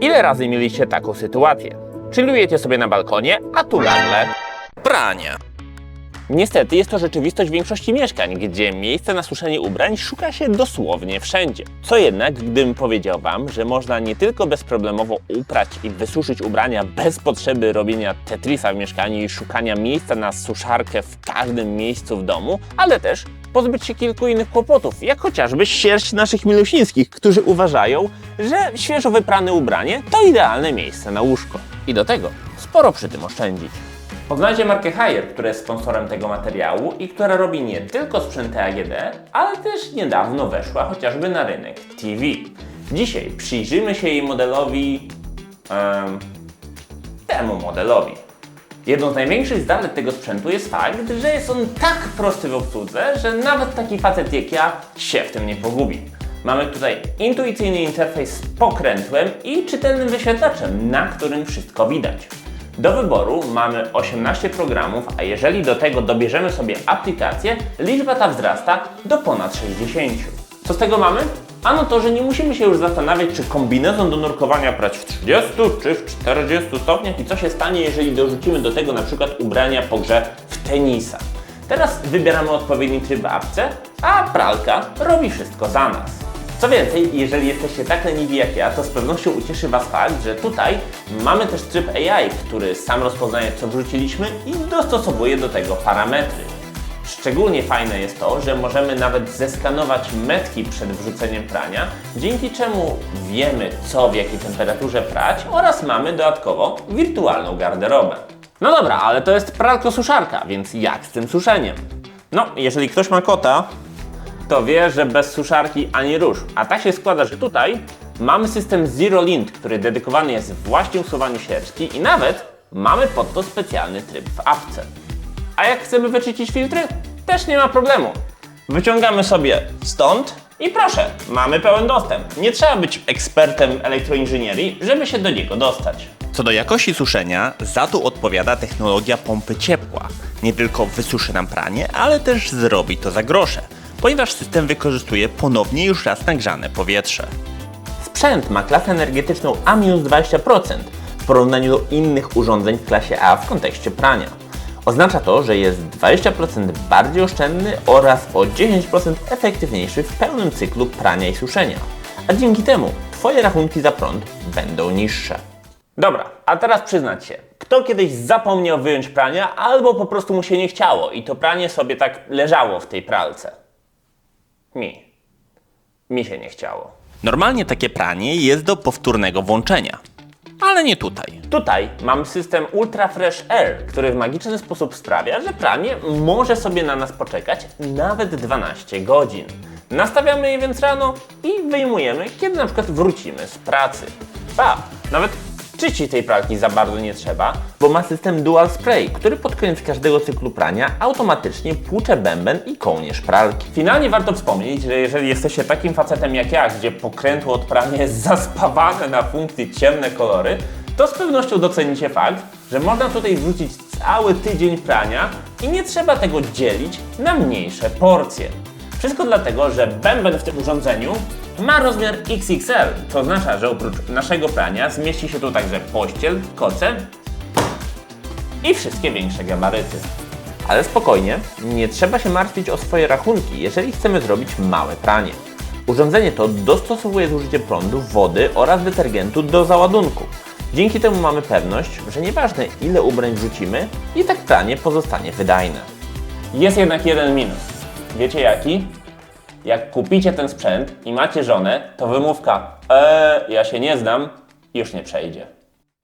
Ile razy mieliście taką sytuację? Chillujecie sobie na balkonie, a tu nagle pranie. Niestety jest to rzeczywistość większości mieszkań, gdzie miejsce na suszenie ubrań szuka się dosłownie wszędzie. Co jednak, gdybym powiedział Wam, że można nie tylko bezproblemowo uprać i wysuszyć ubrania bez potrzeby robienia Tetrisa w mieszkaniu i szukania miejsca na suszarkę w każdym miejscu w domu, ale też pozbyć się kilku innych kłopotów, jak chociażby sierść naszych milusińskich, którzy uważają, że świeżo wyprane ubranie to idealne miejsce na łóżko. I do tego sporo przy tym oszczędzić. Poznajcie markę Haier, która jest sponsorem tego materiału i która robi nie tylko sprzęty AGD, ale też niedawno weszła chociażby na rynek TV. Dzisiaj przyjrzymy się jej modelowi... em, temu modelowi. Jedną z największych zalet tego sprzętu jest fakt, że jest on tak prosty w obsłudze, że nawet taki facet jak ja się w tym nie pogubi. Mamy tutaj intuicyjny interfejs z pokrętłem i czytelnym wyświetlaczem, na którym wszystko widać. Do wyboru mamy 18 programów, a jeżeli do tego dobierzemy sobie aplikację, liczba ta wzrasta do ponad 60. Co z tego mamy? Ano to, że nie musimy się już zastanawiać, czy kombinezon do nurkowania prać w 30 czy w 40 stopniach i co się stanie, jeżeli dorzucimy do tego na przykład ubrania po grze w tenisa. Teraz wybieramy odpowiedni tryb w apce, a pralka robi wszystko za nas. Co więcej, jeżeli jesteście tak leniwi jak ja, to z pewnością ucieszy Was fakt, że tutaj mamy też tryb AI, który sam rozpoznaje co wrzuciliśmy i dostosowuje do tego parametry. Szczególnie fajne jest to, że możemy nawet zeskanować metki przed wrzuceniem prania, dzięki czemu wiemy co w jakiej temperaturze prać oraz mamy dodatkowo wirtualną garderobę. No dobra, ale to jest pralko-suszarka, więc jak z tym suszeniem? No, jeżeli ktoś ma kota, to wie, że bez suszarki ani rusz. A tak się składa, że tutaj mamy system Zero Lint, który dedykowany jest właśnie usuwaniu sierści i nawet mamy pod to specjalny tryb w apce. A jak chcemy wyczyścić filtry? Też nie ma problemu. Wyciągamy sobie stąd i proszę, mamy pełen dostęp. Nie trzeba być ekspertem elektroinżynierii, żeby się do niego dostać. Co do jakości suszenia, za to odpowiada technologia pompy ciepła. Nie tylko wysuszy nam pranie, ale też zrobi to za grosze, ponieważ system wykorzystuje ponownie już raz nagrzane powietrze. Sprzęt ma klasę energetyczną A-20% w porównaniu do innych urządzeń w klasie A w kontekście prania. Oznacza to, że jest 20% bardziej oszczędny oraz o 10% efektywniejszy w pełnym cyklu prania i suszenia. A dzięki temu Twoje rachunki za prąd będą niższe. Dobra, a teraz przyznać się, kto kiedyś zapomniał wyjąć prania albo po prostu mu się nie chciało i to pranie sobie tak leżało w tej pralce? Mi. Mi się nie chciało. Normalnie takie pranie jest do powtórnego włączenia, ale nie tutaj. Tutaj mam system Ultra Fresh Air, który w magiczny sposób sprawia, że pranie może sobie na nas poczekać nawet 12 godzin. Nastawiamy je więc rano i wyjmujemy, kiedy na przykład wrócimy z pracy. Ba, nawet czyścić tej pralki za bardzo nie trzeba, bo ma system Dual Spray, który pod koniec każdego cyklu prania automatycznie płucze bęben i kołnierz pralki. Finalnie warto wspomnieć, że jeżeli jesteście takim facetem jak ja, gdzie pokrętło od prania jest zaspawane na funkcji ciemne kolory, to z pewnością docenicie fakt, że można tutaj wrzucić cały tydzień prania i nie trzeba tego dzielić na mniejsze porcje. Wszystko dlatego, że bęben w tym urządzeniu ma rozmiar XXL, co oznacza, że oprócz naszego prania zmieści się tu także pościel, koce i wszystkie większe gabaryty. Ale spokojnie, nie trzeba się martwić o swoje rachunki, jeżeli chcemy zrobić małe pranie. Urządzenie to dostosowuje zużycie prądu, wody oraz detergentu do załadunku. Dzięki temu mamy pewność, że nieważne ile ubrań wrzucimy, i tak pranie pozostanie wydajne. Jest jednak jeden minus. Wiecie jaki? Jak kupicie ten sprzęt i macie żonę, to wymówka eee, ja się nie znam, już nie przejdzie.